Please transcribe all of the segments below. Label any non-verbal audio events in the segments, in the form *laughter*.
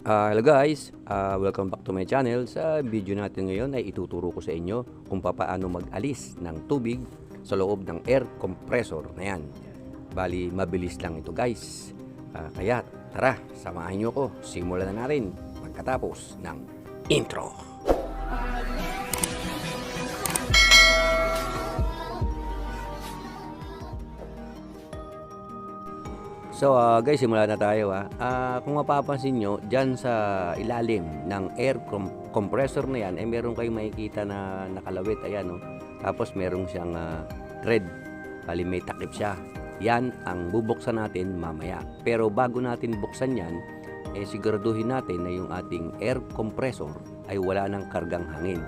Ah, hello guys, Ah, welcome back to my channel. Sa video natin ngayon ay ituturo ko sa inyo kung paano mag-alis ng tubig sa loob ng air compressor na yan. Bali, mabilis lang ito guys. Ah, kaya tara, samahan nyo ko. Simulan na natin pagkatapos ng intro. So ah, guys, simula na tayo ah. Ah, kung mapapansin nyo, dyan sa ilalim ng air com- compressor na yan, eh meron kayong makikita na nakalawit, ayan oh. Tapos meron siyang ah, thread, bali may takip siya. Yan ang bubuksan natin mamaya. Pero bago natin buksan yan, eh siguraduhin natin na yung ating air compressor ay wala ng kargang hangin.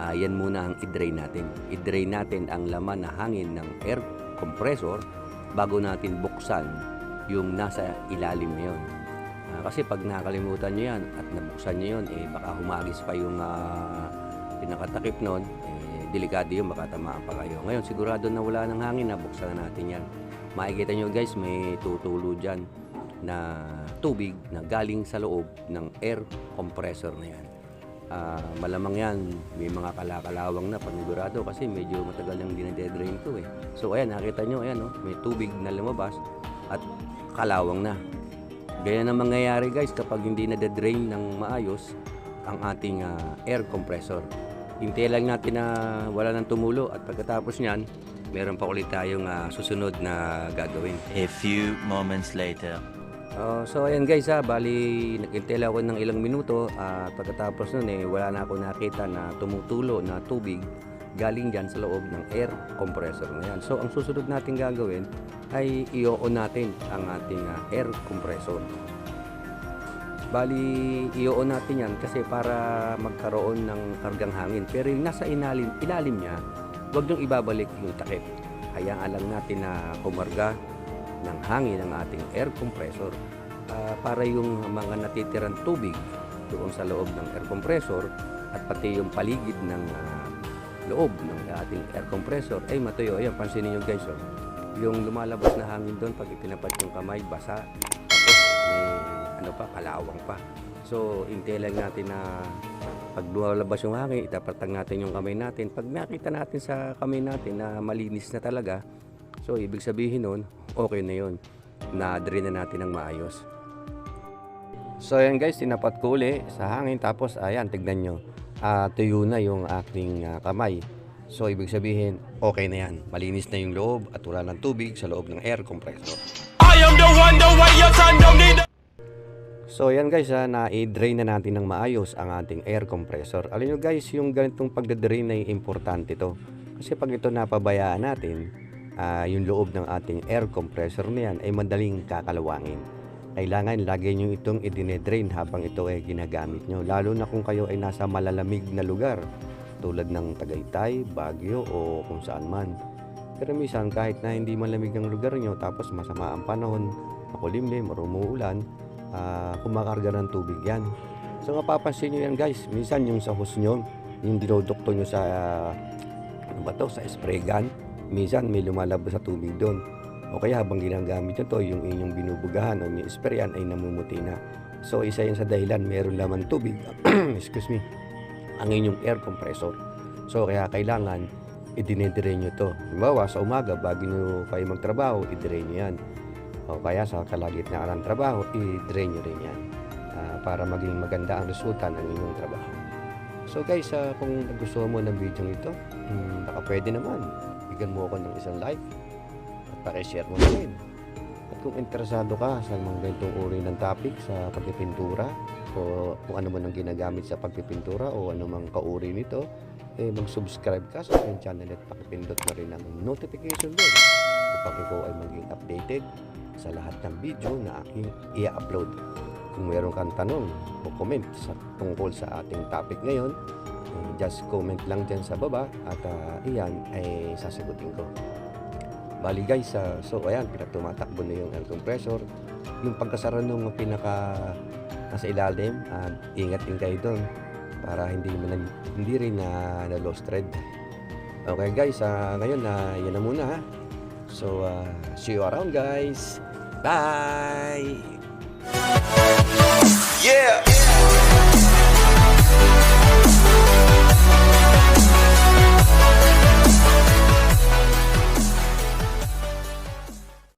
Ah, yan muna ang i-drain natin. I-drain natin ang laman na hangin ng air compressor bago natin buksan yung nasa ilalim na yun. Ah, kasi pag nakalimutan nyo yan at nabuksan nyo yun, eh baka humagis pa yung uh, pinakatakip nun, eh, delikado yun, baka tamaan pa kayo. Ngayon, sigurado na wala ng hangin, nabuksan na natin yan. Makikita nyo guys, may tutulo dyan na tubig na galing sa loob ng air compressor na yan. Ah, malamang yan, may mga kalakalawang na panigurado kasi medyo matagal nang dinadedrain to eh. So ayan, nakita nyo, ayan, oh, may tubig na lumabas at kalawang na. Ganyan ang mangyayari guys kapag hindi na-drain ng maayos ang ating ah, air compressor. Hintay lang natin na wala nang tumulo at pagkatapos niyan, meron pa ulit tayong ah, susunod na gagawin. A few moments later. Oh, so ayan guys ha, bali nagintay lang ako ng ilang minuto at pagkatapos nun eh wala na ako nakita na tumutulo na tubig galing dyan sa loob ng air compressor na yan. So ang susunod natin gagawin ay i-on natin ang ating ah, air compressor. Bali, i-on natin yan kasi para magkaroon ng kargang hangin. Pero yung nasa ilalim, ilalim niya, huwag niyong ibabalik yung takip. Hayaan lang natin na kumarga ng hangin ng ating air compressor ah, para yung mga natitirang tubig doon sa loob ng air compressor at pati yung paligid ng ah, loob ng ating air compressor ay matuyo. Ayan, pansinin nyo guys. Oh. Yung lumalabas na hangin doon pag itinapat yung kamay, basa. Tapos may ano pa, kalawang pa. So, hintay lang natin na pag lumalabas yung hangin, itapatag natin yung kamay natin. Pag nakita natin sa kamay natin na malinis na talaga, so ibig sabihin nun, okay na yun. Na-drain na natin ng maayos. So ayan guys, tinapat ko uli sa hangin tapos ayan, tignan nyo. Ah, tuyo na yung aking ah, kamay. So ibig sabihin, okay na yan. Malinis na yung loob at wala ng tubig sa loob ng air compressor. I am the one, the way your son don't need. So yan guys, ha, na-drain na natin ng maayos ang ating air compressor. Alam nyo guys, yung ganitong pagdadrain ay importante to. Kasi pag ito napabayaan natin, ah, yung loob ng ating air compressor na yan ay madaling kakalawangin. Kailangan lagi nyo itong idinedrain habang ito ay ginagamit nyo. Lalo na kung kayo ay nasa malalamig na lugar tulad ng Tagaytay, Baguio o kung saan man. Pero minsan kahit na hindi malamig ang lugar nyo tapos masama ang panahon, makulimlim or umuulan, ah, kumakarga ng tubig yan. So mapapansin nyo yan guys, minsan yung sa hose nyo, yung dinodokto nyo sa, ah, ano ba to, sa spray gun, minsan may lumalabas sa tubig doon. O kaya habang ginagamit nyo to, yung inyong binubugahan o sprayan ay namumuti na. So isa yan sa dahilan, meron laman tubig, *clears throat* excuse me, ang inyong air compressor. So kaya kailangan idinedire nyo to. Halimbawa, sa umaga, bago nyo kayo magtrabaho, idire nyo yan. O kaya sa kalagitnaan ng trabaho, i-drain nyo rin yan ah, para maging maganda ang resulta ng inyong trabaho. So guys, ah, kung nagustuhan mo ng video ito, hmm, baka pwede naman. Bigyan mo ako ng isang like pakishare mo na rin. At kung interesado ka sa mga ganitong uri ng topic sa pagpipintura o kung ano man ang ginagamit sa pagpipintura o ano mang kauri nito, eh mag-subscribe ka sa aking channel at pakipindot mo rin ang notification bell upang ikaw ay maging updated sa lahat ng video na aking i-upload. Kung meron kang tanong o comment sa tungkol sa ating topic ngayon, eh, just comment lang dyan sa baba at ah, iyan ay sasagutin ko. Bali guys, ah, so ayan, pinagtumatakbo na yung air compressor. Yung pagkasara nung pinaka nasa ilalim, ah, ingat din kayo doon para hindi man hindi rin na, na lost thread. Okay guys, ah, ngayon na yan na muna ha. So, ah, see you around guys. Bye!